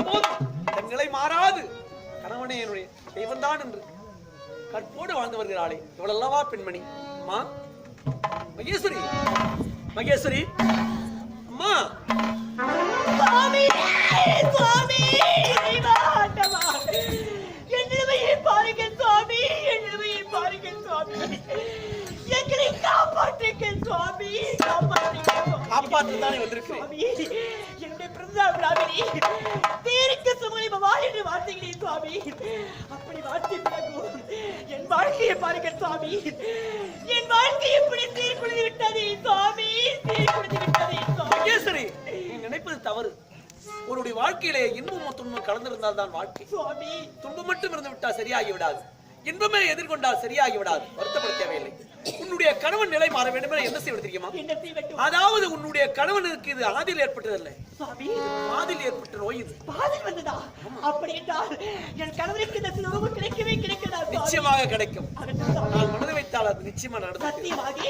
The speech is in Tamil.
அவயங்கள் குறைந்த போது தன் நிலை மாறாது. கணவனே என்னுடைய தெய்வம்தான் என்று கற்போடு வாழ்ந்து வருகிறாளே. இவளல்லவா பெண்மணி? அம்மா? மகேஸ்வரி? மகேஸ்வரி? அம்மா? சுவாமி சுவாமி இறைவா, ஆண்டவா. என் நிலைமையை பாருங்கள் சுவாமி. என் நிலைமையை பாருங்கள் சுவாமி. எங்களை காப்பாற்றுங்கள் சுவாமி. காப்பாற்றுங்கள். சுவாமி. காப்பாற்றத்தானே வந்திருக்கிறேன் சுவாமி என்னுடைய பிறந்த விழாவிலே தேருக்கு சுமலிபவா என்று வார்த்தைகளே சுவாமி. அப்படி வார்த்தை பிறகு என் வாழ்க்கையை பாருங்கள் சுவாமி. என் வாழ்க்கை எப்படி சீர்குலைந்து விட்டது சுவாமி? சீர்குலைந்து விட்டது சுவாமி. நீ நினைப்பது தவறு. உன்னுடைய வாழ்க்கையிலே இன்பமும் துன்பம் கலந்திருந்தால் தான் வாழ்க்கை. சுவாமி. துன்பம் மட்டும் இருந்து விட்டால் சரியாகி விடாது. இன்பமே எதிர்கொண்டால் சரியாகி விடாது. வருத்தப்பட தேவையில்லை. உன்னுடைய கணவன் நிலை மாற வேண்டும் என என்ன செய்வது தெரியுமா? அதாவது உன்னுடைய கணவனுக்கு இது ஆதில் ஏற்பட்டதல்ல. சுவாமி. ஆதில் ஏற்பட்ட நோய் இது. பாதல் வந்ததா? அப்படி என்றால் என் கணவருக்கு இந்த சிறுவம் கிடைக்கவே கிடைக்கிறதா சுவாமி? நிச்சயமாக கிடைக்கும். நான் மனதை வைத்தால் அது நிச்சயமா சத்தியமாகி